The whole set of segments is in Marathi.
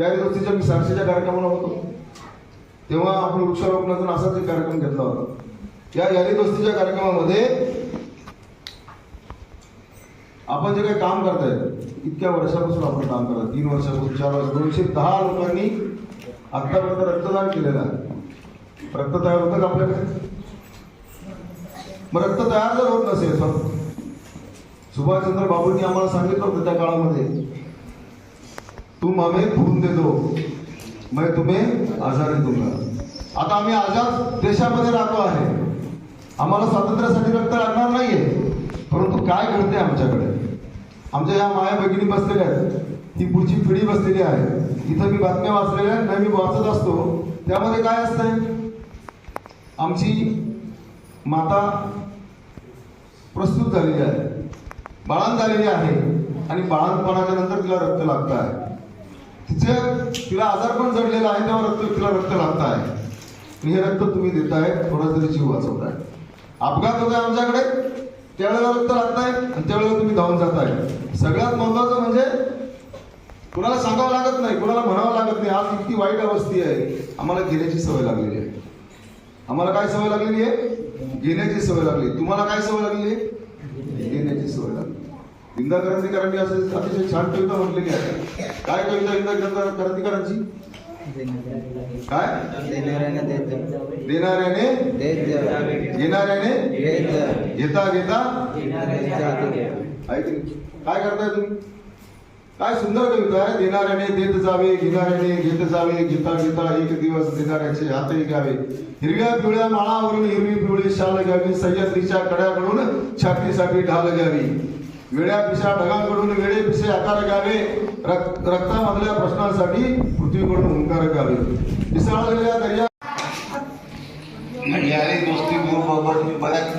त्या दिवशीच्या मी साक्षीच्या कार्यक्रमाला होतो. तेव्हा आपण वृक्षारोपणातून असाच एक कार्यक्रम घेतला होता. या यादी दोस्तीच्या कार्यक्रमामध्ये आपण जे काही काम करताय इतक्या वर्षापासून आपण काम करत तीन वर्षापासून चार वर्ष दोनशे दहा लोकांनी आतापर्यंत रक्तदान केलेलं आहे. रक्त तयार होतं का आपल्याकडे? मग रक्त तयार जर होत नसेल सर सुभाषचंद्र बाबूंनी आम्हाला सांगितलं होतं त्या काळामध्ये तुम हमें खून दे दो। मैं तुम्हें आजारी दूंगा। आता आम्ही आझाद देशामध्ये राहतो आहे। आम्हाला स्वातंत्र्यासाठी रक्त लागणार नाहीये। परंतु काय घडते आमच्याकडे? आमच्या या माया भगिनी बसलेल्या आहेत. ही पुढची पिढी बसलेली आहे. इथं मी बातम्या वाचलेल्या आहेत नाही मी वाचत असतो. त्यामध्ये काय असतंय? आमची माता प्रस्तुत झालेली आहे. बाळांत झालेली आहे. आणि बाळांतपणाच्या नंतर तिला रक्त लागत आहे. तिचे तिला आजार पण जडलेला आहे तेव्हा रक्त तिला रक्त लागत आहे. हे रक्त तुम्ही देताय थोडा तरी जीव वाचवताय. अपघात होत आहे आमच्याकडे त्यावेळेला रक्त लागताय आणि त्यावेळेला तुम्ही धावून जाताय. सगळ्यात महत्वाचं म्हणजे कुणाला सांगावं लागत नाही कुणाला म्हणावं लागत नाही आज इतकी वाईट अवस्थी आहे. आम्हाला घेण्याची सवय लागलेली आहे. आम्हाला काय सवय लागलेली आहे? घेण्याची सवय लागली तुम्हाला काय सवय लागलेली आहे? इंदा क्रांतिकारांनी असे अतिशय छान कविता म्हटलेली आहे. काय कविता इंदा क्रांतिकारांची? काय? देणाऱ्याने देत घेणाऱ्याने घेता घेता काय करताय तुम्ही? काय सुंदर कविता आहे. देणाऱ्याने देत जावे घेणाऱ्याने घेत जावे घेता घेता एक दिवस देणाऱ्याचे हातही घ्यावे. हिरव्या पिवळ्या माळावरून हिरवी पिवळी शाल घ्यावी सह्याद्रीच्या कड्याकडून छातीसाठी ढाल घ्यावी. वेळ्या पिशा ढगांकडून वेळे पिसे आकार गावे रक्त रक्तामधल्या प्रश्नांसाठी पृथ्वीकडून हुंकार गावे पिसाळलेल्या दर्या म्हणजे आणि दोस्ती ग्रुपबाबत मी बऱ्याच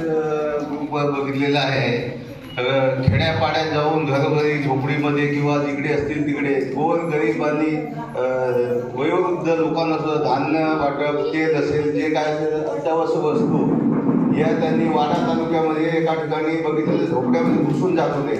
ग्रुप बघितलेला आहे. खेड्यापाड्यात जाऊन घरोघरी झोपडीमध्ये किंवा जिकडे असतील तिकडे गोर गरिबांनी आणि वयोवृद्ध लोकांना सुद्धा धान्य वाटप तेल असेल जे काय अत्यावश्यक वस्तू या त्यांनी वाडा तालुक्यामध्ये एका ठिकाणी बघितलेलं झोपड्यामध्ये घुसून जात होते.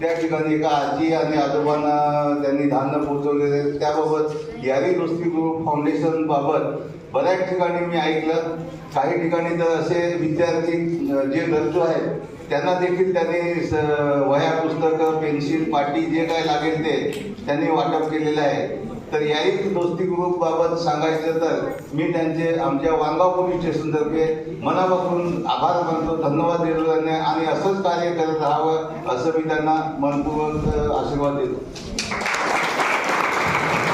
त्या ठिकाणी एका आजी आणि आजोबांना त्यांनी धान्य पोहोचवलेले त्याबाबत यारी दोस्ती ग्रुप फाउंडेशनबाबत बऱ्याच ठिकाणी मी ऐकलं. काही ठिकाणी तर असे विद्यार्थी जे गरजू आहेत त्यांना देखील त्यांनी स- वह्या पुस्तकं पेन्सिल पाटी जे काय लागेल ते त्यांनी वाटप केलेलं आहे. तर याही दोस्ती ग्रुप बाबत सांगायचं तर मी त्यांचे आमच्या वांगाव पोलीस स्टेशनतर्फे मनापासून आभार मानतो धन्यवाद देतो त्यांना आणि असंच कार्य करत राहावं असं मी त्यांना मनपूर्वक आशीर्वाद देतो.